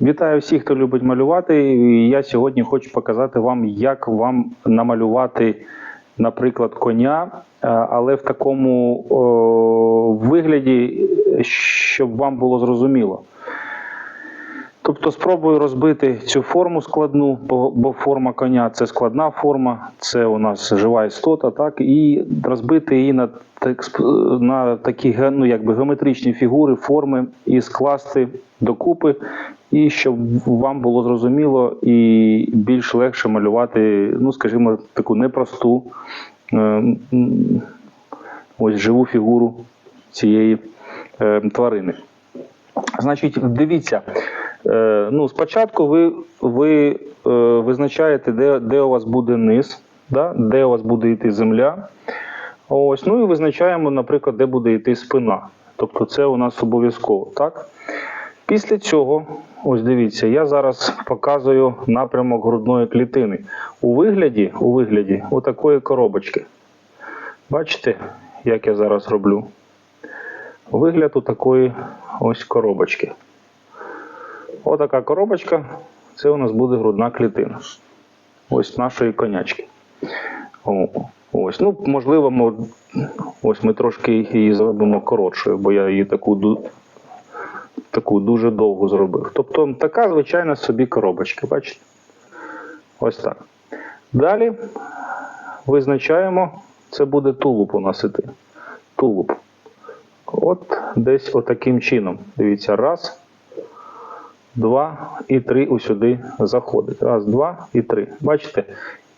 Вітаю всіх, хто любить малювати. Я сьогодні хочу показати вам, як вам намалювати, наприклад, коня, е, але в такому о, вигляді, щоб вам було зрозуміло. Тобто спробую розбити цю форму складну, бо, форма коня це складна форма, це у нас жива істота, так, і розбити її на, на такі ну, якби геометричні фігури, форми і скласти докупи, і щоб вам було зрозуміло і більш легше малювати, ну, скажімо, таку непросту е, ось живу фігуру цієї е, тварини. Значить, дивіться. Е, ну, спочатку ви, ви е, визначаєте, де, де у вас буде низ, да? де у вас буде йти земля. Ось, ну і визначаємо, наприклад, де буде йти спина. Тобто це у нас обов'язково. Так? Після цього, ось дивіться, я зараз показую напрямок грудної клітини у вигляді, у вигляді отакої коробочки. Бачите, як я зараз роблю? Вигляд у такої ось коробочки. Отака коробочка, це у нас буде грудна клітина. Ось нашої конячки. О, ось. Ну, можливо, ми, ось ми трошки її зробимо коротшою, бо я її таку, таку дуже довгу зробив. Тобто така звичайна собі коробочка, бачите? Ось так. Далі визначаємо, це буде тулуб у нас іти. Тулуб. От десь отаким чином. Дивіться, раз, два і три усюди заходить. Раз, два і три. Бачите,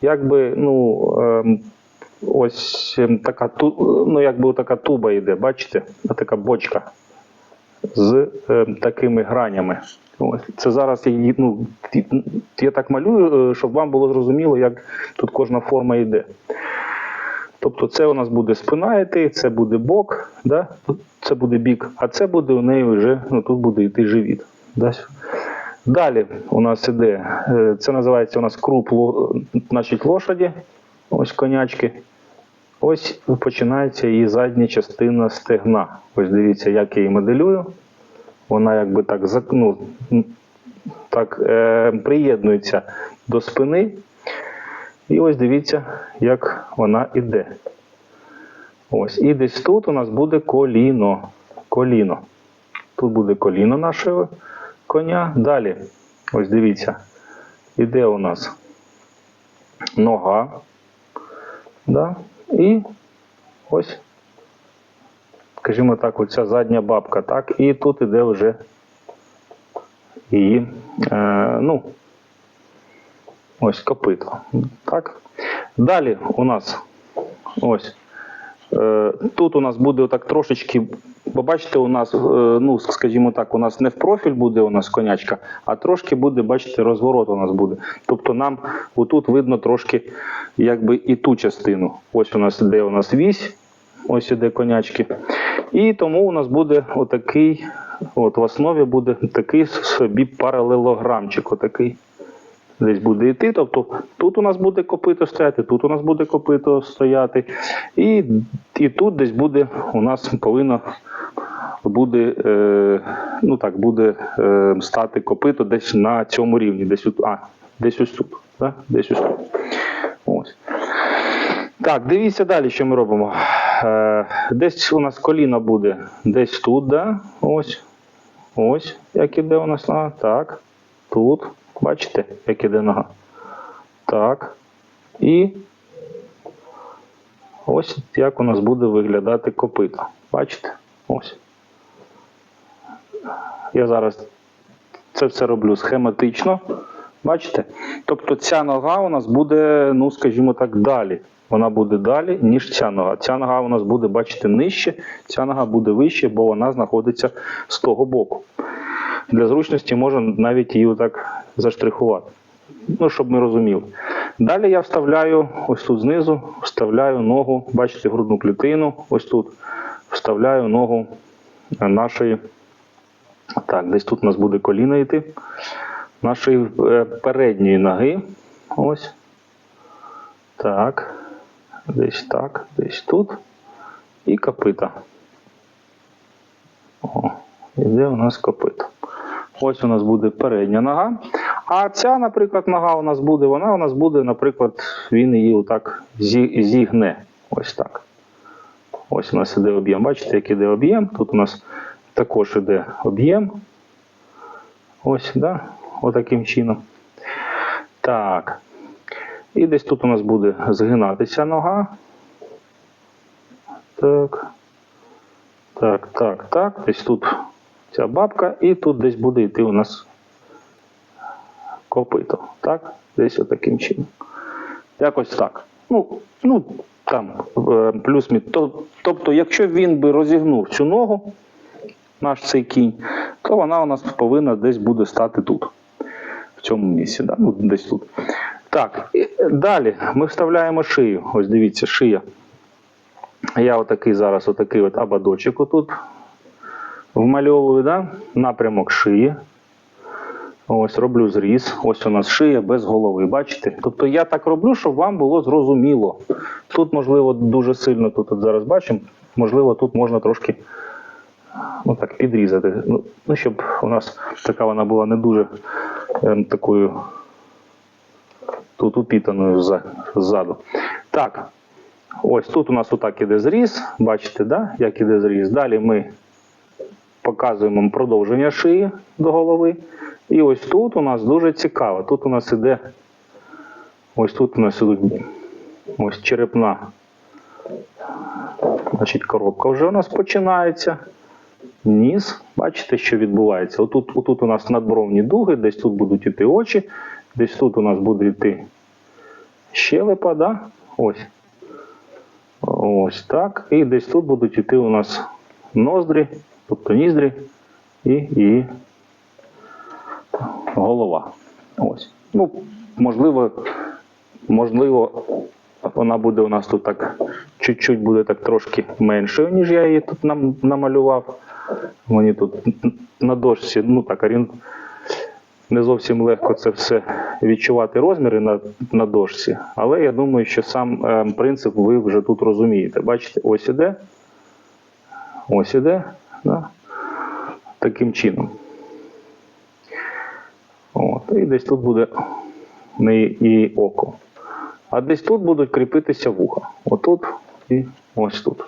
якби, ну, ем, ось ем, така, ну, якби така туба йде, бачите? Така бочка з ем, такими гранями. Ось. Це зараз я, ну, я так малюю, е, щоб вам було зрозуміло, як тут кожна форма йде. Тобто це у нас буде спина йти, це буде бок, да? це буде бік, а це буде у неї вже, ну тут буде йти живіт. Да? Далі у нас іде, е, це називається у нас круп значить, лошаді, ось конячки. Ось починається її задня частина стегна. Ось дивіться, як я її моделюю. Вона якби так, ну, так е, приєднується до спини. І ось дивіться, як вона іде. Ось. І десь тут у нас буде коліно. Коліно. Тут буде коліно нашого коня. Далі, ось дивіться, іде у нас нога. Да? І ось, скажімо так, оця задня бабка. Так? І тут іде вже її, е, ну, Ось копито. Так. Далі у нас ось. Е, тут у нас буде так трошечки. Бо бачите, у нас, е, ну, скажімо так, у нас не в профіль буде у нас конячка, а трошки буде, бачите, розворот у нас буде. Тобто нам отут видно трошки якби і ту частину. Ось у нас іде у нас вісь, ось іде конячки. І тому у нас буде отакий, от в основі буде такий собі паралелограмчик. Отакий десь буде йти. Тобто тут у нас буде копито стояти, тут у нас буде копито стояти, і, і тут десь буде у нас повинно буде, е, ну так, буде е, стати копито десь на цьому рівні, десь от, а, десь ось тут. Да? Десь ось тут. Ось. Так, дивіться далі, що ми робимо. Е, десь у нас коліно буде десь тут, да? ось. Ось, як іде у нас. Так. Тут. Бачите, як іде нога. Так. І ось як у нас буде виглядати копито. Бачите? Ось. Я зараз це все роблю схематично. Бачите? Тобто ця нога у нас буде, ну скажімо так, далі. Вона буде далі, ніж ця нога. Ця нога у нас буде, бачите, нижче, ця нога буде вище, бо вона знаходиться з того боку. Для зручності можна навіть її отак заштрихувати. Ну, щоб ми розуміли. Далі я вставляю ось тут знизу, вставляю ногу, бачите, грудну клітину, ось тут вставляю ногу нашої. Так, десь тут у нас буде коліно йти. Нашої е, передньої ноги. Ось. Так. Десь так, десь тут. І копита. О, іде у нас копито. Ось у нас буде передня нога. А ця, наприклад, нога у нас буде, вона у нас буде, наприклад, він її отак зігне. Ось так. Ось у нас іде об'єм. Бачите, як іде об'єм. Тут у нас також іде об'єм. Ось, да? Отаким чином. Так. І десь тут у нас буде згинатися нога. Так. Так, так, так. Десь тут ця бабка, і тут десь буде йти у нас копито. Так? Десь отаким чином. Якось так. Ну, ну там, е, плюс мі. То- Тобто, якщо він би розігнув цю ногу, наш цей кінь, то вона у нас повинна десь буде стати тут. В цьому місці, да? ну, десь тут. Так, далі ми вставляємо шию. Ось дивіться, шия. Я отакий зараз, отакий от ободочок отут вмальовую, да? напрямок шиї. Ось роблю зріз. Ось у нас шия без голови. Бачите? Тобто я так роблю, щоб вам було зрозуміло. Тут, можливо, дуже сильно тут от зараз бачимо. Можливо, тут можна трошки ну, так, підрізати. Ну, ну, щоб у нас така вона була не дуже ем, такою тут упітаною ззаду. Так. Ось тут у нас отак іде зріз. Бачите, да? як іде зріз. Далі ми показуємо продовження шиї до голови. І ось тут у нас дуже цікаво. Тут у нас іде. Ось тут у нас ідуть ось черепна. Значить, коробка вже у нас починається. Ніс. Бачите, що відбувається? Отут, отут у нас надбровні дуги, десь тут будуть йти очі, десь тут у нас буде йти щелепа, да? Ось. Ось так. І десь тут будуть йти у нас ноздрі, тобто ніздрі і, і голова. Ось. Ну, можливо, можливо, вона буде у нас тут так чуть-чуть буде так трошки меншою, ніж я її тут нам, намалював. Мені тут на дошці, ну так, не зовсім легко це все відчувати розміри на, на дошці, але я думаю, що сам е, принцип ви вже тут розумієте. Бачите, ось іде, ось іде, да? таким чином. От, і десь тут буде в неї і око. А десь тут будуть кріпитися вуха. Отут і ось тут.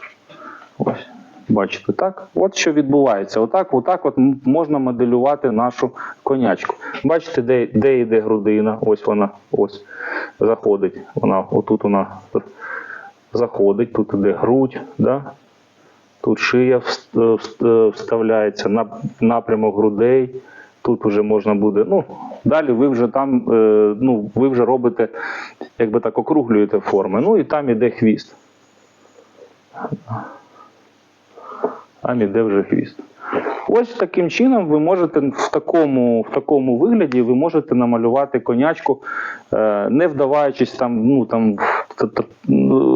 Ось. Бачите, так? От що відбувається. Отак, отак от можна моделювати нашу конячку. Бачите, де, де йде грудина? Ось вона ось заходить. Вона, отут вона заходить, тут іде грудь, да? Тут шия е, е, вставляється, на напрямок грудей. Тут вже можна буде. Ну, далі ви вже там, е, ну, ви вже робите, якби так округлюєте форми. Ну і там іде хвіст. Там іде вже хвіст. Ось таким чином ви можете в такому, в такому вигляді ви можете намалювати конячку, е, не вдаваючись там, ну там,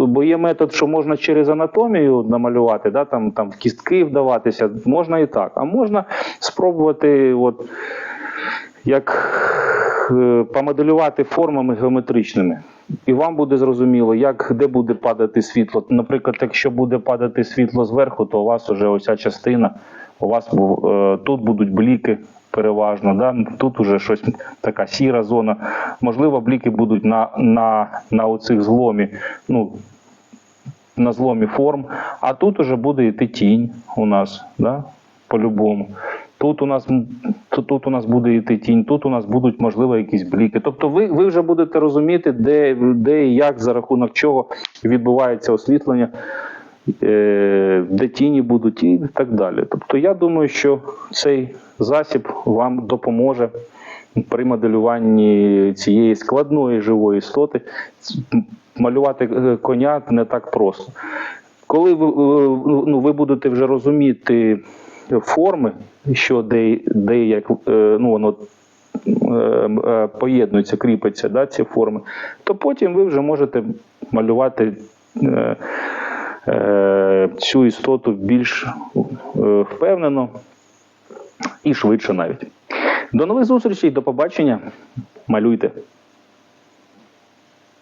бо є метод, що можна через анатомію намалювати, да, там, там в кістки вдаватися, можна і так. А можна спробувати, от, як е, помоделювати формами геометричними. І вам буде зрозуміло, як де буде падати світло. Наприклад, якщо буде падати світло зверху, то у вас вже оця частина, у вас е, тут будуть бліки переважно. Да? Тут уже щось така сіра зона. Можливо, бліки будуть на, на, на оцих зломі. Ну, на зломі форм, а тут уже буде йти тінь у нас, да? по-любому. Тут у нас тут, тут у нас буде йти тінь, тут у нас будуть можливо якісь бліки. Тобто ви, ви вже будете розуміти, де, де і як за рахунок чого відбувається освітлення, е, де тіні будуть і так далі. Тобто я думаю, що цей засіб вам допоможе при моделюванні цієї складної живої істоти. Малювати е, коня не так просто. Коли ви, е, ну, ви будете вже розуміти форми, що де, де е, ну, воно е, е, поєднується, кріпиться, да, ці форми, то потім ви вже можете малювати е, е, цю істоту більш е, впевнено і швидше навіть. До нових зустрічей, до побачення. Малюйте.